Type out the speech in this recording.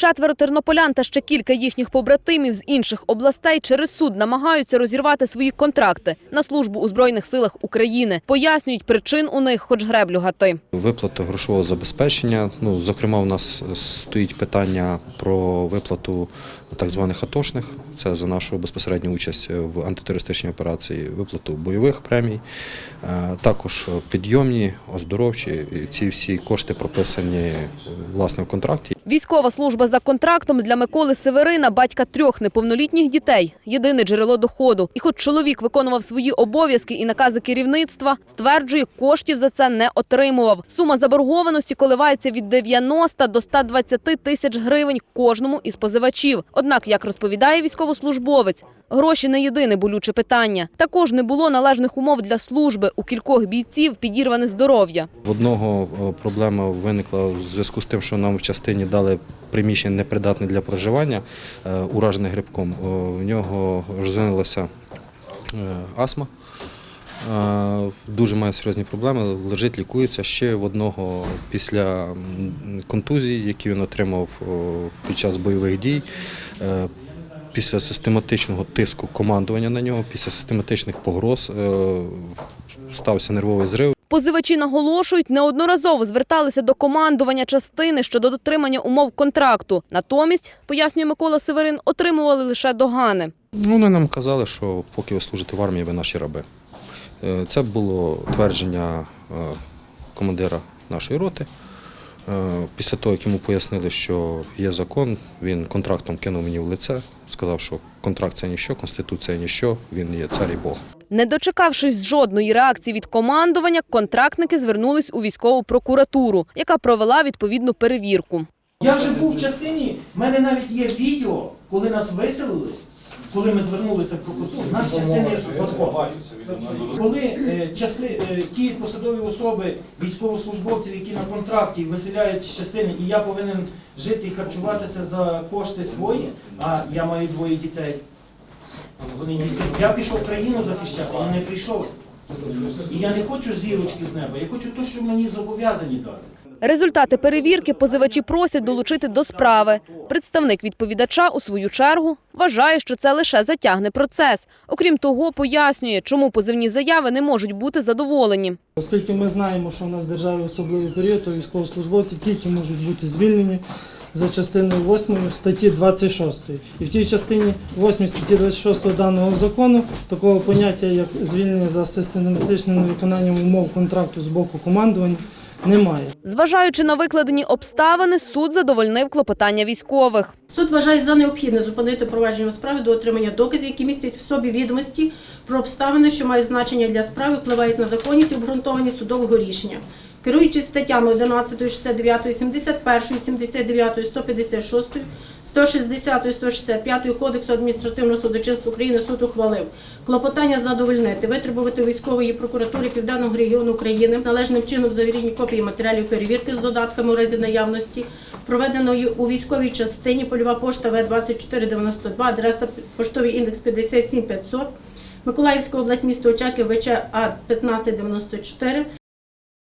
Четверо тернополян та ще кілька їхніх побратимів з інших областей через суд намагаються розірвати свої контракти на службу у Збройних силах України. Пояснюють, причин у них хоч греблю гати. Виплата грошового забезпечення. Ну, зокрема, у нас стоїть питання про виплату так званих атошних. Це за нашу безпосередню участь в антитерористичній операції, виплату бойових премій, Е, також підйомні, оздоровчі. Ці всі кошти прописані власне в контракті. Військова служба за контрактом для Миколи Северина, батька трьох неповнолітніх дітей, єдине джерело доходу. І хоч чоловік виконував свої обов'язки і накази керівництва, стверджує, коштів за це не отримував. Сума заборгованості коливається від 90 до 120 тисяч гривень кожному із позивачів. Однак, як розповідає військовослужбовець, гроші не єдине болюче питання. Також не було належних умов для служби. У кількох бійців підірване здоров'я. В одного е, проблема виникла в зв'язку з тим, що нам в частині дали приміщення непридатне для проживання, е, уражене грибком. Е, В нього розвинулася е, астма. Дуже має серйозні проблеми, лежить, лікується. Ще в одного після контузії, які він отримав під час бойових дій. Після систематичного тиску командування на нього, після систематичних погроз стався нервовий зрив. Позивачі наголошують, неодноразово зверталися до командування частини щодо дотримання умов контракту. Натомість, пояснює Микола Северин, отримували лише догани. Ну, Вони нам казали, що поки ви служите в армії, ви наші раби. Е, Це було твердження е, командира нашої роти. Е, Після того, як йому пояснили, що є закон, він контрактом кинув мені в лице, сказав, що контракт це ніщо, конституція ніщо, він є цар і Бог. Не дочекавшись жодної реакції від командування, контрактники звернулись у військову прокуратуру, яка провела відповідну перевірку. Я вже був в частині, в мене навіть є відео, коли нас виселили, коли ми звернулися в прокуратуру, нас частини відходили. Коли е, часли, е, ті посадові особи, військовослужбовців, які на контракті виселяють з частини, і я повинен жити і харчуватися за кошти свої, а я маю двоє дітей. Вони дійсно, я пішов країну захищати, а не прийшов. І я не хочу зірочки з неба, я хочу те, що мені зобов'язані дати. Результати перевірки позивачі просять долучити до справи. Представник відповідача у свою чергу вважає, що це лише затягне процес. Окрім того, пояснює, чому позивні заяви не можуть бути задоволені. Оскільки ми знаємо, що у нас в державі особливий період, то військовослужбовці тільки можуть бути звільнені за частиною 8 статті 26. І в тій частині 8 статті 26 даного закону такого поняття, як звільнення за систематичним виконанням умов контракту з боку командування, немає. Зважаючи на викладені обставини, суд задовольнив клопотання військових. Суд вважає за необхідне зупинити провадження справи до отримання доказів, які містять в собі відомості про обставини, що мають значення для справи, впливають на законність і обґрунтованість судового рішення. Керуючись статтями 11, 69, 71, 79, 156, 160, 165 Кодексу адміністративного судочинства України суд ухвалив клопотання задовольнити, витребувати військової прокуратури Південного регіону України належним чином завірені копії матеріалів перевірки з додатками у разі наявності, проведеної у військовій частині польова пошта В2492, адреса поштовий індекс 57500, Миколаївська область, місто Очаків, ВЧ А 1594,